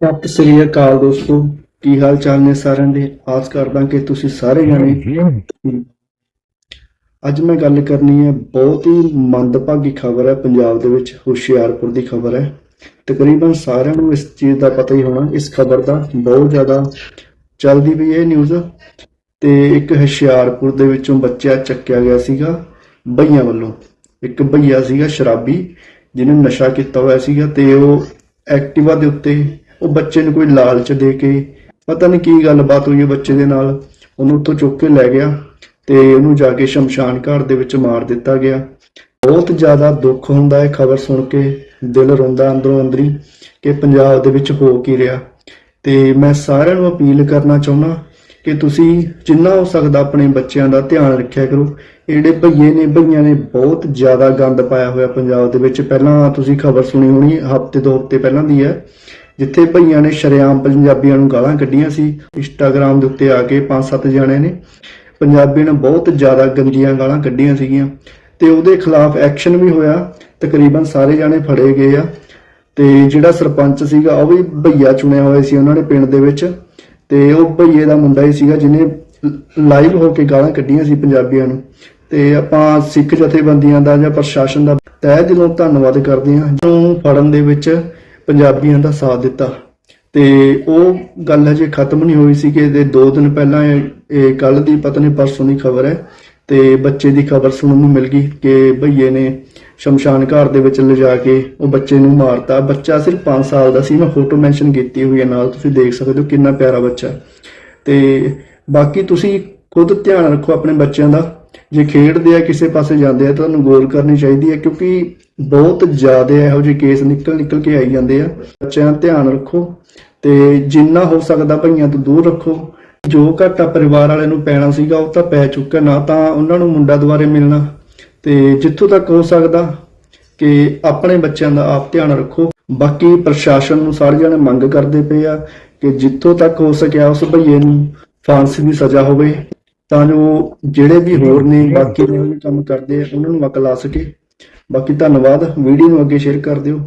ਸਤਿ ਸ੍ਰੀ ਅਕਾਲ ਦੋਸਤੋ, ਕੀ ਹਾਲ ਚਾਲ ਨੇ ਸਾਰਿਆਂ ਦੇ? ਆਸ ਕਰਦਾ ਕਿ ਤੁਸੀਂ ਸਾਰੇ ਜਾਣੇ ਅੱਜ ਮੈਂ ਗੱਲ ਕਰਨੀ ਹੈ, ਬਹੁਤ ਹੀ ਮੰਦਭਾਗੀ ਖਬਰ ਹੈ, ਪੰਜਾਬ ਦੇ ਵਿੱਚ, ਹੁਸ਼ਿਆਰਪੁਰ ਦੀ ਖਬਰ ਹੈ। ਤਕਰੀਬਨ ਸਾਰਿਆਂ ਨੂੰ ਇਸ ਚੀਜ਼ ਦਾ ਪਤਾ ਹੀ ਹੋਣਾ, ਇਸ ਖਬਰ ਦਾ ਬਹੁਤ ਜ਼ਿਆਦਾ ਚੱਲਦੀ ਵੀ ਇਹ ਨਿਊਜ਼ ਤੇ ਇੱਕ ਹੁਸ਼ਿਆਰਪੁਰ ਦੇ ਵਿੱਚੋਂ ਬੱਚਾ ਚੱਕਿਆ ਗਿਆ ਸੀਗਾ, ਬਈਆਂ ਵੱਲੋਂ। ਇੱਕ ਭਈਆ ਸੀਗਾ, ਸ਼ਰਾਬੀ, ਜਿਹਨੇ ਨਸ਼ਾ ਕੀਤਾ ਹੋਇਆ ਸੀਗਾ ਤੇ ਉਹ ਐਕਟਿਵਾ ਦੇ ਉੱਤੇ ਉਹ ਬੱਚੇ ਨੂੰ ਕੋਈ ਲਾਲਚ ਦੇ ਕੇ, ਪਤਾ ਨਹੀਂ ਕੀ ਗੱਲਬਾਤ ਹੋਈ ਹੈ ਬੱਚੇ ਦੇ ਨਾਲ, ਉਹਨੂੰ ਉੱਥੋਂ ਚੁੱਕ ਕੇ ਲੈ ਗਿਆ ਤੇ ਉਹਨੂੰ ਜਾ ਕੇ ਸ਼ਮਸ਼ਾਨ ਘਾਟ ਦੇ ਵਿੱਚ ਮਾਰ ਦਿੱਤਾ ਗਿਆ। ਬਹੁਤ ਜ਼ਿਆਦਾ ਦੁੱਖ ਹੁੰਦਾ ਹੈ ਖਬਰ ਸੁਣ ਕੇ, ਦਿਲ ਰੋਂਦਾ ਅੰਦਰੋਂ ਅੰਦਰੀ ਕਿ ਪੰਜਾਬ ਦੇ ਵਿੱਚ ਹੋ ਕੀ ਰਿਹਾ। ਤੇ ਮੈਂ ਸਾਰਿਆਂ ਨੂੰ ਅਪੀਲ ਕਰਨਾ ਚਾਹੁੰਦਾ ਕਿ ਤੁਸੀਂ ਜਿੰਨਾ ਹੋ ਸਕਦਾ ਆਪਣੇ ਬੱਚਿਆਂ ਦਾ ਧਿਆਨ ਰੱਖਿਆ ਕਰੋ। ਇਹ ਜਿਹੜੇ ਭਈਏ ਨੇ, ਭਈਆਂ ਨੇ ਬਹੁਤ ਜ਼ਿਆਦਾ ਗੰਦ ਪਾਇਆ ਹੋਇਆ ਪੰਜਾਬ ਦੇ ਵਿੱਚ। ਪਹਿਲਾਂ ਤੁਸੀਂ ਖਬਰ ਸੁਣੀ ਹੋਣੀ, ਹਫ਼ਤੇ ਦੋ ਹਫ਼ਤੇ ਪਹਿਲਾਂ ਦੀ ਹੈ। ਜਿੱਥੇ ਭਈਆਂ ਨੇ ਸ਼ਰੇਆਮ ਪੰਜਾਬੀਆਂ ਨੂੰ ਗਾਲਾਂ ਕੱਢੀਆਂ ਸੀ। ਇੰਸਟਾਗ੍ਰam ਦੇ ਉੱਤੇ ਆ ਕੇ ਪੰਜ ਸੱਤ ਜਣੇ ਨੇ। ਪੰਜਾਬੀਆਂ ਨੇ ਬਹੁਤ ਜ਼ਿਆਦਾ ਗੰਦੀਆਂ ਗਾਲਾਂ ਕੱਢੀਆਂ ਸੀਗੀਆਂ। ਤੇ ਉਹਦੇ ਖਿਲਾਫ ਐਕਸ਼ਨ ਵੀ ਹੋਇਆ। ਤਕਰੀਬਨ ਸਾਰੇ ਜਾਣੇ ਫੜੇ ਗਏ ਆ। ਤੇ ਜਿਹੜਾ ਸਰਪੰਚ ਸੀਗਾ, ਉਹ ਵੀ ਭਈਆ ਚੁਣਿਆ ਹੋਇਆ ਸੀ ਉਹਨਾਂ ਨੇ ਪਿੰਡ ਦੇ ਵਿੱਚ। ਤੇ ਉਹ ਭਈਏ ਦਾ ਮੁੰਡਾ ਹੀ ਸੀਗਾ ਜਿਹਨੇ ਲਾਈਵ ਹੋ ਕੇ ਗਾਲਾਂ ਕੱਢੀਆਂ ਸੀ ਪੰਜਾਬੀਆਂ ਨੂੰ। ਤੇ ਆਪਾਂ ਸਿੱਖ ਜਥੇਬੰਦੀਆਂ ਦਾ ਜਾਂ ਪ੍ਰਸ਼ਾਸਨ ਦਾ ਤਹਿ ਦਿਲੋਂ ਧੰਨਵਾਦ ਕਰਦੇ ਹਾਂ। ਜਿਹਨੂੰ ਫੜਨ ਦੇ ਵਿੱਚ ਪੰਜਾਬੀਆਂ ਦਾ ਸਾਥ ਦਿੱਤਾ। ਤੇ ਉਹ ਗੱਲ ਹਜੇ ਖਤਮ ਨਹੀਂ ਹੋਈ ਸੀ ਕਿ ਇਹਦੇ 2 ਦਿਨ ਪਹਿਲਾਂ ਇਹ- ਕੱਲ ਦੀ, ਪਤਾ ਨਹੀਂ ਪਰਸੋਂ ਦੀ ਖਬਰ ਹੈ। ਤੇ ਬੱਚੇ ਦੀ ਖਬਰ ਸੁਣਨ ਨੂੰ ਮਿਲ ਗਈ ਕਿ ਭਈਏ ਨੇ ਸ਼ਮਸ਼ਾਨ ਘਾਟ ਦੇ ਵਿੱਚ ਲਿਜਾ ਕੇ ਉਹ ਬੱਚੇ ਨੂੰ ਮਾਰਤਾ। ਬੱਚਾ ਸਿਰਫ 5 ਸਾਲ ਦਾ ਸੀ। ਮੈਂ ਫੋਟੋ ਮੈਂਸ਼ਨ ਕੀਤੀ ਹੋਈ ਹੈ ਨਾਲ। ਤੁਸੀਂ ਦੇਖ ਸਕਦੇ ਹੋ ਕਿੰਨਾ ਪਿਆਰਾ ਬੱਚਾ ਤੇ ਬਾਕੀ ਤੁਸੀਂ ਖੁਦ ਧਿਆਨ ਰੱਖੋ ਆਪਣੇ ਬੱਚਿਆਂ ਦਾ। ਜੇ ਖੇਡਦੇ ਆ, ਕਿਸੇ ਪਾਸੇ ਜਾਂਦੇ ਆ ਤਾਂ ਤੁਹਾਨੂੰ ਗੌਰ ਕਰਨੀ ਚਾਹੀਦੀ ਹੈ। ਕਿਉਂਕਿ ਬਹੁਤ ਜ਼ਿਆਦਾ ਇਹੋ ਜਿਹੇ ਕੇਸ ਨਿਕਲ ਨਿਕਲ ਕੇ ਆਈ ਜਾਂਦੇ ਆ। ਬੱਚਿਆਂ ਦਾ ਧਿਆਨ ਰੱਖੋ ਤੇ ਜਿੰਨਾ ਹੋ ਸਕਦਾ ਭਈਆਂ ਤੋਂ ਦੂਰ ਰੱਖੋ। ਜੋ ਘਾਟਾ ਪਰਿਵਾਰ ਵਾਲਿਆਂ ਨੂੰ ਪੈਣਾ ਸੀਗਾ, ਉਹ ਤਾਂ ਪੈ ਚੁੱਕਾ ਨਾ ਤਾਂ ਉਹਨਾਂ ਨੂੰ ਮੁੰਡਾ ਦੁਆਰੇ ਮਿਲਣਾ। ਤੇ ਜਿੱਥੋਂ ਤੱਕ ਹੋ ਸਕਦਾ ਕਿ ਆਪਣੇ ਬੱਚਿਆਂ ਦਾ ਆਪ ਧਿਆਨ ਰੱਖੋ। ਬਾਕੀ ਪ੍ਰਸ਼ਾਸਨ ਨੂੰ ਸਾਰੇ ਜਣੇ ਮੰਗ ਕਰਦੇ ਪਏ ਆ ਕਿ ਜਿੱਥੋਂ ਤੱਕ ਹੋ ਸਕਿਆ ਉਸ ਭਈਏ ਨੂੰ ਫਾਂਸੀ ਦੀ ਸਜ਼ਾ ਹੋਵੇ, ਤਾਂ ਜੋ ਜਿਹੜੇ ਵੀ ਹੋਰ ਨੇ ਬਾਕੀ ਜਿਹੜੇ ਕੰਮ ਕਰਦੇ ਆ, ਉਹਨਾਂ ਨੂੰ ਅਕਲ ਆ ਸਕੇ। ਬਾਕੀ ਧੰਨਵਾਦ ਵੀਡੀਓ ਨੂੰ ਅੱਗੇ ਸ਼ੇਅਰ ਕਰ ਦਿਓ।